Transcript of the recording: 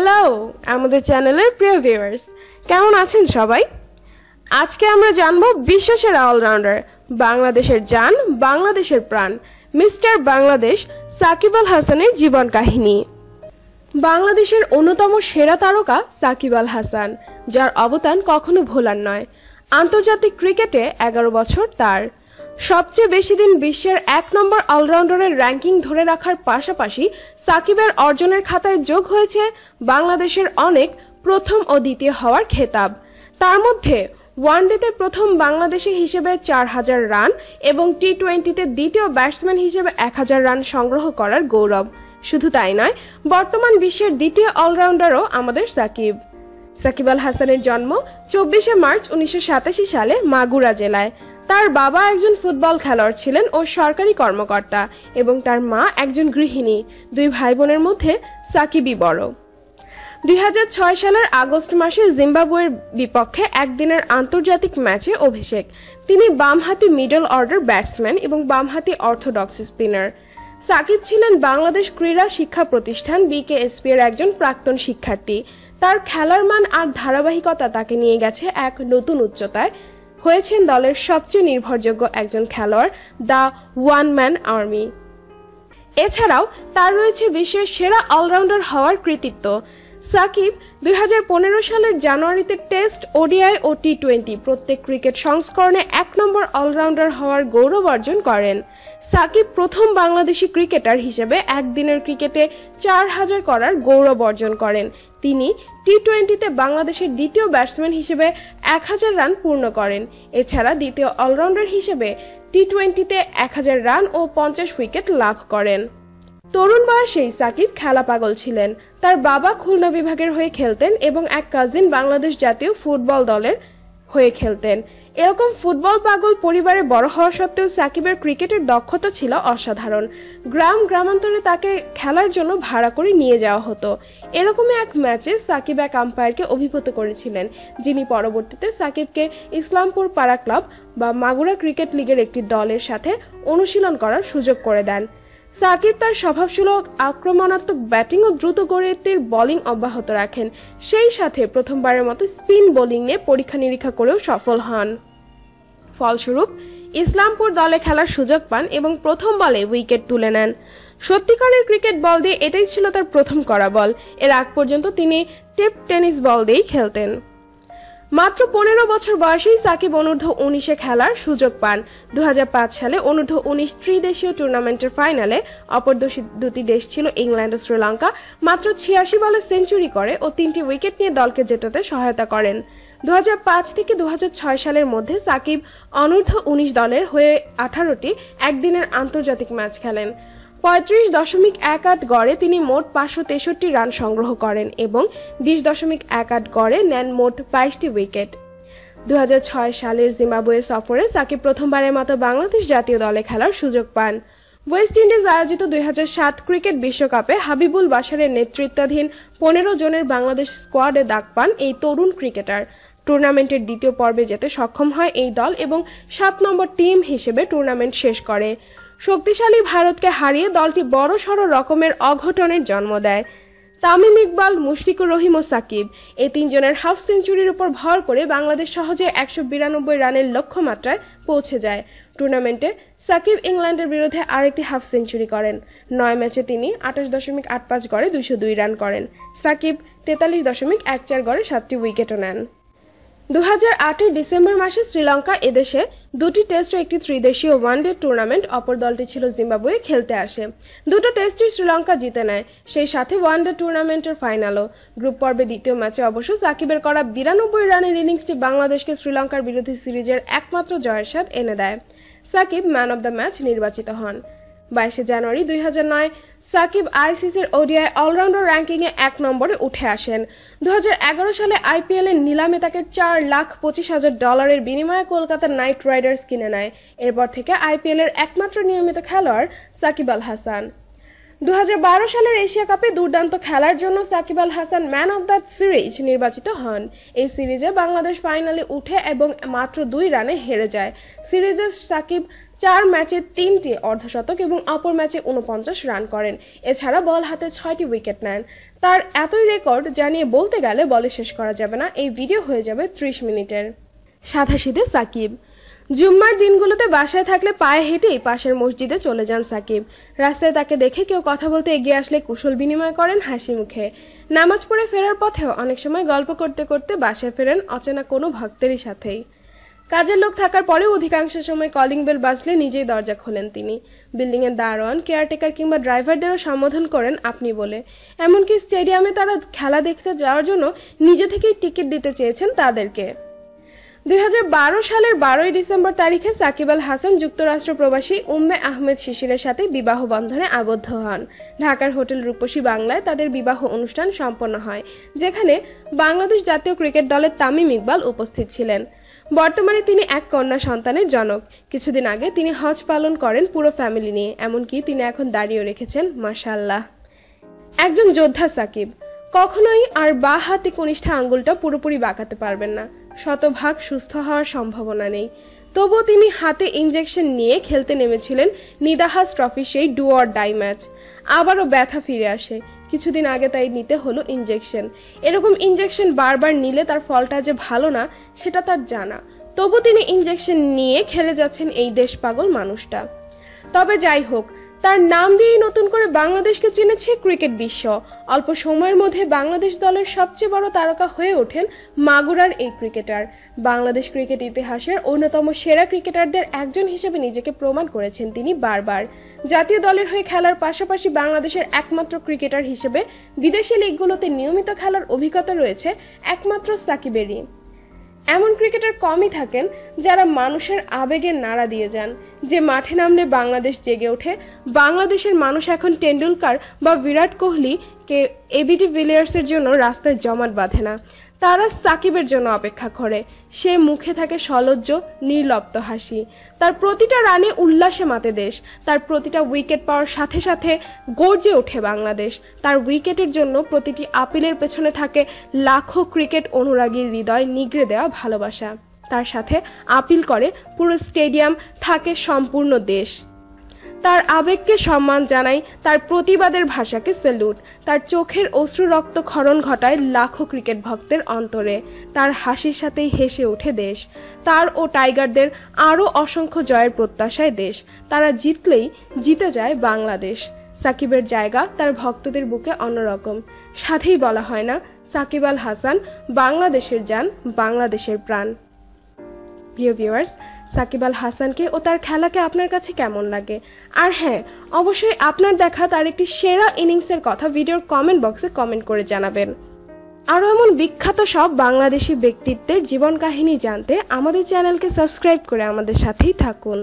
Hello আমাদের চ্যানেলের প্রিয় ভিউয়ার্স কেমন আছেন সবাই? আজকে আমরা জানব বিশ্বসেরা অলরাউন্ডার বাংলাদেশের জান, বাংলাদেশের প্রাণ মিস্টার বাংলাদেশ সাকিব আল হাসানের জীবন কাহিনী। বাংলাদেশের অন্যতম সেরা তারকা সাকিব আল হাসান, যার অবদান কখনো ভোলার নয়। আন্তর্জাতিক ক্রিকেটে এগারো বছর তার। সবচেয়ে বেশি দিন বিশ্বের এক নম্বর অলরাউন্ডারের র্যাঙ্কিং ধরে রাখার পাশাপাশি সাকিবের অর্জনের খাতায় যোগ হয়েছে বাংলাদেশের অনেক প্রথম ও দ্বিতীয় হওয়ার খেতাব। তার মধ্যে ওয়ানডেতে প্রথম বাংলাদেশি হিসেবে চার হাজার রান এবং টি টোয়েন্টিতে দ্বিতীয় ব্যাটসম্যান হিসেবে এক হাজার রান সংগ্রহ করার গৌরব। শুধু তাই নয়, বর্তমান বিশ্বের দ্বিতীয় অলরাউন্ডারও আমাদের সাকিব। সাকিব আল হাসানের জন্ম চব্বিশে মার্চ উনিশশো সাতাশি সালে মাগুরা জেলায়। তার বাবা একজন ফুটবল খেলোয়াড় ছিলেন ও সরকারি কর্মকর্তা এবং তার মা একজন গৃহিণী, দুই ভাই বোনের মধ্যে সাকিবি বড়। দুই হাজার ছয় সালের আগস্ট মাসে জিম্বাবুয়ের বিপক্ষে একদিনের আন্তর্জাতিক ম্যাচে অভিষেক। তিনি বামহাতি মিডল অর্ডার ব্যাটসম্যান এবং বামহাতি অর্থোডক্স স্পিনার। সাকিব ছিলেন বাংলাদেশ ক্রীড়া শিক্ষা প্রতিষ্ঠান বিকেএসপি এর একজন প্রাক্তন শিক্ষার্থী। তার খেলার মান আর ধারাবাহিকতা তাকে নিয়ে গেছে এক নতুন উচ্চতায়। হয়েছেন দলের সবচেয়ে নির্ভরযোগ্য একজন খেলোয়াড়, দ্য ওয়ান ম্যান আর্মি। এছাড়াও তার রয়েছে বিশ্বের সেরা অলরাউন্ডার হওয়ার কৃতিত্ব। সাকিব দুই হাজার পনেরো সালের জানুয়ারিতে টেস্ট ওডিআই ও টি টোয়েন্টি প্রত্যেক ক্রিকেট সংস্করণে এক নম্বর অলরাউন্ডার হওয়ার গৌরব অর্জন করেন। সাকিব প্রথম বাংলাদেশি ক্রিকেটার হিসেবে একদিনের ক্রিকেটে চার হাজার করার গৌরব অর্জন করেন। তিনি টি টোয়েন্টিতে বাংলাদেশের দ্বিতীয় ব্যাটসম্যান হিসেবে এক হাজার রান পূর্ণ করেন। এছাড়া দ্বিতীয় অলরাউন্ডার হিসেবে টি টোয়েন্টিতে এক হাজার রান ও পঞ্চাশ উইকেট লাভ করেন। তরুণ বয়সেই সাকিব খেলা পাগল ছিলেন। তার বাবা খুলনা বিভাগের হয়ে খেলতেন এবং এক কাজিন বাংলাদেশ জাতীয় ফুটবল দলের হয়ে খেলতেন। এরকম ফুটবল পাগল পরিবারে বড় হওয়া সত্ত্বেও সাকিবের ক্রিকেটের দক্ষতা ছিল অসাধারণ। গ্রাম, গ্রামান্তরে তাকে খেলার জন্য ভাড়া করে নিয়ে যাওয়া হতো। এরকমই এক ম্যাচে সাকিব এক আম্পায়ারকে অভিভূত করেছিলেন, যিনি পরবর্তীতে সাকিবকে ইসলামপুর পাড়া ক্লাব বা মাগুরা ক্রিকেট লিগের একটি দলের সাথে অনুশীলন করার সুযোগ করে দেন। সাকিব তার স্বভাবসুলভ, আক্রমণাত্মক ব্যাটিং ও দ্রুত গতির বোলিং অব্যাহত রাখেন। সেই সাথে প্রথমবারের মতো স্পিন বোলিং নিয়ে পরীক্ষা নিরীক্ষা করেও সফল হন। ফলস্বরূপ, ইসলামপুর দলে খেলার সুযোগ পান এবং প্রথম বলে উইকেট তুলে নেন। সত্যিকারের ক্রিকেট বল দিয়ে এটাই ছিল তার প্রথম করা বল। এর আগ পর্যন্ত তিনি টেপ টেনিস বল দিয়েই খেলতেন। মাত্র পনেরো বছর বয়সেই সাকিব অনূর্ধ্ব উনিশে খেলার সুযোগ পান। দু হাজার পাঁচ সালে অনূর্ধ্ব উনিশ ত্রিদেশীয় টুর্নামেন্টের ফাইনালে অপর দুটি দেশ ছিল ইংল্যান্ড ও শ্রীলঙ্কা। মাত্র ছিয়াশি বলে সেঞ্চুরি করে ও তিনটি উইকেট নিয়ে দলকে জেতাতে সহায়তা করেন। দু হাজার পাঁচ থেকে দু হাজার ছয় সালের মধ্যে সাকিব অনূর্ধ্ব উনিশ দলের হয়ে আঠারোটি একদিনের আন্তর্জাতিক ম্যাচ খেলেন। পঁয়ত্রিশ দশমিক এক আট গড়ে তিনি মোট পাঁচশো তেষট্টি রান সংগ্রহ করেন এবং বিশ দশমিক এক আট গড়ে নেন মোট বাইশটি উইকেট। দু হাজার ছয় সালের জিম্বাবুয়ে সফরে সাকিব প্রথমবারের মতো বাংলাদেশ জাতীয় দলে খেলার সুযোগ পান। ওয়েস্ট ইন্ডিজ আয়োজিত দুই হাজার সাত ক্রিকেট বিশ্বকাপে হাবিবুল বাসারের নেতৃত্বাধীন পনেরো জনের বাংলাদেশ স্কোয়াডে ডাক পান এই তরুণ ক্রিকেটার। টুর্নামেন্টের দ্বিতীয় পর্বে যেতে সক্ষম হয় এই দল এবং সাত নম্বর টিম হিসেবে টুর্নামেন্ট শেষ করে। শক্তিশালী ভারতকে হারিয়ে দলটি বড় সড় রকমের অঘটনের জন্ম দেয়। তামিম ইকবাল, মুশফিকুর রহিম ও সাকিব এই তিনজনের হাফ সেঞ্চুরির উপর ভর করে বাংলাদেশ সহজে একশো বিরানব্বই রানের লক্ষ্যমাত্রায় পৌঁছে যায়। টুর্নামেন্টে সাকিব ইংল্যান্ডের বিরুদ্ধে আরেকটি হাফ সেঞ্চুরি করেন। নয় ম্যাচে তিনি আঠাশ দশমিক আট পাঁচ গড়ে দুইশো দুই রান করেন। সাকিব তেতাল্লিশ দশমিক এক চার গড়ে সাতটি উইকেটও নেন। দু হাজার ডিসেম্বর মাসে শ্রীলঙ্কা এদেশে দুটি টেস্ট ও একটি ত্রিদেশীয় ওয়ানডে টুর্নামেন্ট, অপর দলটি ছিল জিম্বাবুয়ে, খেলতে আসে। দুটো টেস্টই শ্রীলঙ্কা জিতে নেয়, সেই সাথে ওয়ানডে টুর্নামেন্টের ফাইনালও। গ্রুপ পর্বে দ্বিতীয় ম্যাচে অবশ্য সাকিবের করা বিরানব্বই রানের ইনিংসটি বাংলাদেশকে শ্রীলঙ্কার বিরোধী সিরিজের একমাত্র জয়ের স্বাদ এনে দেয়। Shakib man of the match নির্বাচিত হন। বাইশে জানুয়ারি দুই হাজার নয়, সাকিব আইসিসির ওডিআই অলরাউন্ডার র্যাঙ্কিংয়ে এক নম্বরে উঠে আসেন। দুহাজার এগারো সালে আইপিএল এর নিলামে তাকে চার লাখ পঁচিশ হাজার ডলারের বিনিময়ে কলকাতা নাইট রাইডার্স কিনে নেয়। এরপর থেকে আইপিএল এর একমাত্র নিয়মিত খেলোয়াড় সাকিব আল হাসান। দু হাজার বারো সালের এশিয়া কাপে দুর্দান্ত খেলার জন্য Shakib Al Hasan man of the series নির্বাচিত হন। এই সিরিজে বাংলাদেশ ফাইনালে উঠে এবং মাত্র দুই রানে হেরে যায়। সিরিজে সাকিব চার ম্যাচে তিনটি অর্ধশতক এবং অপর ম্যাচে উনপঞ্চাশ রান করেন। এছাড়া বল হাতে ছয়টি উইকেট নেন। তার এতই রেকর্ড জানিয়ে বলতে গেলে বলে শেষ করা যাবে না, এই ভিডিও হয়ে যাবে ত্রিশ মিনিটের। সাধাসিধে সাকিব। জুম্মার দিনগুলোতে বাসায় থাকলে পায়ে হেঁটেই পাশের মসজিদে চলে যান সাকিব। রাস্তায় তাকে দেখে কেউ কথা বলতে এগিয়ে আসলে কুশল বিনিময় করেন হাসি মুখে। নামাজ পড়ে ফেরার পথেও অনেক সময় গল্প করতে করতে বাসায় ফেরেন অচেনা কোনো ভক্তেরই সাথেই। কাজের লোক থাকার পরেও অধিকাংশ সময় কলিং বেল বাজলে নিজেই দরজা খোলেন তিনি। বিল্ডিং এর দারোয়ান কেয়ারটেকার কিংবা ড্রাইভারদেরও সম্বোধন করেন আপনি বলে। এমনকি স্টেডিয়ামে তারা খেলা দেখতে যাওয়ার জন্য নিজে থেকেই টিকিট দিতে চেয়েছেন তাদেরকে। দুই হাজার বারো সালের বারোই ডিসেম্বর তারিখে সাকিব আল হাসান যুক্তরাষ্ট্র প্রবাসী উম্মে আহমেদ শিশিরের সাথে বিবাহ বন্ধনে আবদ্ধ হন। ঢাকার হোটেল রূপসী বাংলায় তাদের বিবাহ অনুষ্ঠান সম্পন্ন হয়, যেখানে বাংলাদেশ জাতীয় ক্রিকেট দলের তামিম ইকবাল উপস্থিত ছিলেন। বর্তমানে তিনি এক কন্যা সন্তানের জনক। কিছুদিন আগে তিনি হজ পালন করেন পুরো ফ্যামিলি নিয়ে, এমনকি তিনি এখন দাঁড়িয়ে রেখেছেন মাশাল্লাহ একজন যোদ্ধা সাকিব। কখনোই আর বা হাতে কনিষ্ঠা আঙ্গুলটা পুরোপুরি বাঁকাতে পারবেন না। শতভাগ সুস্থ হওয়ার সম্ভাবনা নেই। তবুও তিনি হাতে ইঞ্জেকশন নিয়ে খেলতে নেমেছিলেন নিদাহাস ট্রফি সেই ডু অর ডাই ম্যাচ। আবারও ব্যথা ফিরে আসে। কিছুদিন আগে তাই নিতে হলো ইঞ্জেকশন এরকম ইঞ্জেকশন বারবার নিলে তার ফলটা যে ভালো না, সেটা তার জানা। তবু তিনি ইঞ্জেকশন নিয়ে খেলে যাচ্ছেন এই দেশ পাগল মানুষটা। তবে যাই হোক তার নাম দিয়েই নতুন করে বাংলাদেশকে চিনেছে ক্রিকেট বিশ্ব। অল্প সময়ের মধ্যে বাংলাদেশ দলের সবচেয়ে বড় তারকা হয়ে ওঠেন মাগুরার এই ক্রিকেটার। বাংলাদেশ ক্রিকেট ইতিহাসের অন্যতম সেরা ক্রিকেটারদের একজন হিসেবে নিজেকে প্রমাণ করেছেন তিনি বারবার। জাতীয় দলের হয়ে খেলার পাশাপাশি বাংলাদেশের একমাত্র ক্রিকেটার হিসেবে বিদেশি লিগগুলোতে নিয়মিত খেলার অভিজ্ঞতা রয়েছে একমাত্র সাকিবেরই এমন ক্রিকেটার কমই থাকেন যারা মানুষের আবেগে নাড়া দিয়ে যান। যে মাঠে নামলে বাংলাদেশ জেগে ওঠে। বাংলাদেশের মানুষ এখন টেন্ডুলকার বা বিরাট কোহলি কে এবিডি ভিলিয়ার্সের জন্য রাস্তায় জমাট বাঁধে না। তারা সাকিবের জন্য অপেক্ষা করে। সে মুখে থাকে সলজ্জ, নির্লপ্ত হাসি। তার প্রতিটা রানে উল্লাসে মাতে দেশ। তার প্রতিটা উইকেট পাওয়ার সাথে সাথে গর্জে ওঠে বাংলাদেশ। তার উইকেটের জন্য প্রতিটি আপিলের পেছনে থাকে লাখো ক্রিকেট অনুরাগীর হৃদয় নিগড়ে দেওয়া ভালোবাসা। তার সাথে আপিল করে পুরো স্টেডিয়াম থাকে সম্পূর্ণ দেশ। তার আবেগকে সম্মান জানাই, তার প্রতিবাদের ভাষাকে স্যালুট তার চোখের অশ্রু রক্ত ক্ষরণ ঘটায় লাখো ক্রিকেট ভক্তের অন্তরে, তার হাসির সাথেই হেসে ওঠে দেশ, তার ও টাইগারদের আরও অসংখ্য জয়ের প্রত্যাশায় দেশ, তারা জিতলেই জিতে যায় বাংলাদেশ। সাকিবের জায়গা তার ভক্তদের বুকে অন্যরকম সাথেই বলা হয় না, সাকিব আল হাসান বাংলাদেশের যান, বাংলাদেশের প্রাণ। প্রিয় ভিউয়ার্স সাকিব আল হাসানকে ও তার খেলাকে আপনার কাছে কেমন লাগে? আর হ্যাঁ অবশ্যই আপনার দেখা তার একটি সেরা ইনিংসের কথা ভিডিওর কমেন্ট বক্সে কমেন্ট করে জানাবেন। আরও এমন বিখ্যাত সব বাংলাদেশি ব্যক্তিত্বের জীবন কাহিনী জানতে আমাদের চ্যানেলকে সাবস্ক্রাইব করে আমাদের সাথেই থাকুন।